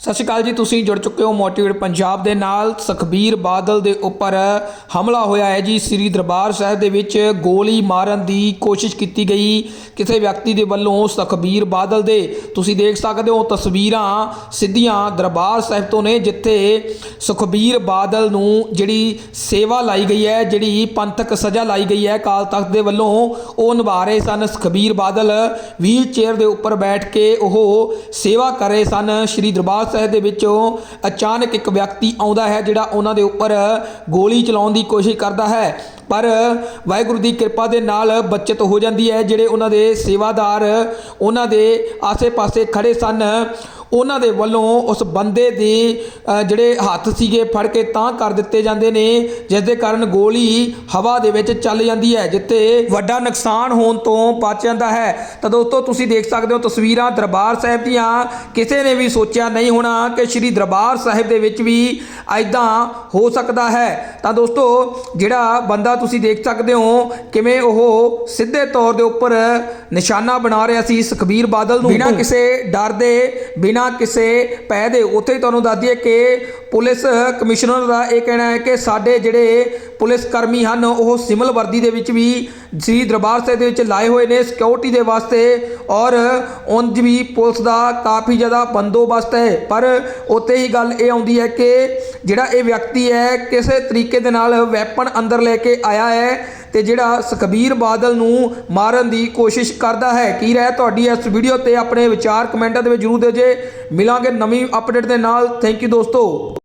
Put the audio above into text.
ਸਤਿ ਸ਼੍ਰੀ ਅਕਾਲ ਜੀ, ਤੁਸੀਂ ਜੁੜ ਚੁੱਕੇ ਹੋ ਮੋਟੀਵੇਟ ਪੰਜਾਬ ਦੇ ਨਾਲ। ਸੁਖਬੀਰ ਬਾਦਲ ਦੇ ਉੱਪਰ ਹਮਲਾ ਹੋਇਆ ਹੈ ਜੀ। ਸ੍ਰੀ ਦਰਬਾਰ ਸਾਹਿਬ ਦੇ ਵਿੱਚ ਗੋਲੀ ਮਾਰਨ ਦੀ ਕੋਸ਼ਿਸ਼ ਕੀਤੀ ਗਈ। ਕਿਸੇ ਵਿਅਕਤੀ ਦੇ ਵੱਲੋਂ ਸੁਖਬੀਰ ਬਾਦਲ ਦੇ, ਤੁਸੀਂ ਦੇਖ ਸਕਦੇ ਹੋ ਤਸਵੀਰਾਂ ਸਿੱਧੀਆਂ ਦਰਬਾਰ ਸਾਹਿਬ ਤੋਂ ਨੇ, ਜਿੱਥੇ ਸੁਖਬੀਰ ਬਾਦਲ ਨੂੰ ਜਿਹੜੀ ਸੇਵਾ ਲਾਈ ਗਈ ਹੈ, ਜਿਹੜੀ ਪੰਥਕ ਸਜ਼ਾ ਲਾਈ ਗਈ ਹੈ ਕਾਲ ਤਖਤ ਦੇ ਵੱਲੋਂ, ਉਹ ਨਿਭਾ ਰਹੇ ਸਨ। ਸੁਖਬੀਰ ਬਾਦਲ ਵੀਲ ਚੇਅਰ ਦੇ ਉੱਪਰ ਬੈਠ ਕੇ ਉਹ ਸੇਵਾ ਕਰ ਰਹੇ ਸਨ। ਸ਼੍ਰੀ ਦਰਬਾਰ ਸਾਹਿਬ ਦੇ ਵਿੱਚੋਂ ਅਚਾਨਕ ਇੱਕ ਵਿਅਕਤੀ ਆਉਂਦਾ ਹੈ ਜਿਹੜਾ ਉਹਨਾਂ ਦੇ ਉੱਪਰ ਗੋਲੀ ਚਲਾਉਣ ਦੀ ਕੋਸ਼ਿਸ਼ ਕਰਦਾ ਹੈ। ਪਰ ਵਾਹਿਗੁਰੂ ਦੀ ਕਿਰਪਾ ਦੇ ਨਾਲ ਬਚਤ ਹੋ ਜਾਂਦੀ ਹੈ। ਜਿਹੜੇ ਉਹਨਾਂ ਦੇ ਸੇਵਾਦਾਰ ਉਹਨਾਂ ਦੇ ਆਸੇ-ਪਾਸੇ ਖੜੇ ਸਨ ਉਹਨਾਂ ਦੇ ਵੱਲੋਂ ਉਸ ਬੰਦੇ ਦੇ ਜਿਹੜੇ ਹੱਥ ਸੀਗੇ ਫੜ ਕੇ ਤਾਂ ਕਰ ਦਿੱਤੇ ਜਾਂਦੇ ਨੇ ਜਿਸ ਦੇ ਕਾਰਨ ਗੋਲੀ ਹਵਾ ਦੇ ਵਿੱਚ ਚੱਲ ਜਾਂਦੀ ਹੈ ਜਿੱਥੇ ਵੱਡਾ ਨੁਕਸਾਨ ਹੋਣ ਤੋਂ ਬਚ ਜਾਂਦਾ ਹੈ। ਤਾਂ ਦੋਸਤੋ ਤੁਸੀਂ ਦੇਖ ਸਕਦੇ ਹੋ ਤਸਵੀਰਾਂ ਦਰਬਾਰ ਸਾਹਿਬ ਦੀਆਂ। ਕਿਸੇ ਨੇ ਵੀ ਸੋਚਿਆ ਨਹੀਂ ਹੋਣਾ ਕਿ ਸ੍ਰੀ ਦਰਬਾਰ ਸਾਹਿਬ ਦੇ ਵਿੱਚ ਵੀ ਐਦਾਂ ਹੋ ਸਕਦਾ ਹੈ। ਤਾਂ ਦੋਸਤੋ ਜਿਹੜਾ ਬੰਦਾ ਤੁਸੀਂ ਦੇਖ ਸਕਦੇ ਹੋ ਕਿਵੇਂ ਉਹ ਸਿੱਧੇ ਤੌਰ ਦੇ ਉੱਪਰ ਨਿਸ਼ਾਨਾ ਬਣਾ ਰਿਹਾ ਸੀ ਸੁਖਬੀਰ ਬਾਦਲ ਨੂੰ। ਬਿਨਾਂ ਕਿਸੇ ਡਰ ਦੇ ਬਿਨਾਂ ਕਿਸੇ ਪੈ ਦੇ ਉੱਥੇ ਹੀ ਤੁਹਾਨੂੰ ਦੱਸ ਦਈਏ ਕਿ ਪੁਲਿਸ ਕਮਿਸ਼ਨਰ ਦਾ ਇਹ ਕਹਿਣਾ ਹੈ ਕਿ ਸਾਡੇ ਜਿਹੜੇ ਪੁਲਿਸ ਕਰਮੀ ਹਨ। ਉਹ ਸਿਮਲ ਵਰਦੀ ਦੇ ਵਿੱਚ ਵੀ ਸ੍ਰੀ ਦਰਬਾਰ ਸਾਹਿਬ ਦੇ ਵਿੱਚ ਲਾਏ ਹੋਏ ਨੇ ਸਿਕਿਉਰਿਟੀ ਦੇ ਵਾਸਤੇ ਔਰ ਉਂਝ ਵੀ ਪੁਲਿਸ ਦਾ ਕਾਫੀ ਜ਼ਿਆਦਾ ਬੰਦੋਬਸਤ ਹੈ। ਪਰ ਉੱਥੇ ਹੀ ਗੱਲ ਇਹ ਆਉਂਦੀ ਹੈ ਕਿ ਜਿਹੜਾ ਇਹ ਵਿਅਕਤੀ ਹੈ, ਕਿਸੇ ਤਰੀਕੇ ਦੇ ਨਾਲ ਵੈਪਨ ਅੰਦਰ ਲੈ ਕੇ ਆਇਆ ਹੈ ਤੇ ਜਿਹੜਾ ਸੁਖਬੀਰ ਬਾਦਲ ਨੂੰ ਮਾਰਨ ਦੀ ਕੋਸ਼ਿਸ਼ ਕਰਦਾ ਹੈ। ਕੀ ਰਹਿ ਤੁਹਾਡੀ ਇਸ ਵੀਡੀਓ ਤੇ ਆਪਣੇ ਵਿਚਾਰ ਕਮੈਂਟਾਂ ਦੇ ਵਿੱਚ ਜਰੂਰ ਦਿਓ ਜੇ। ਮਿਲਾਂਗੇ ਨਵੀਂ ਅਪਡੇਟ ਦੇ ਨਾਲ। ਥੈਂਕ ਯੂ ਦੋਸਤੋ।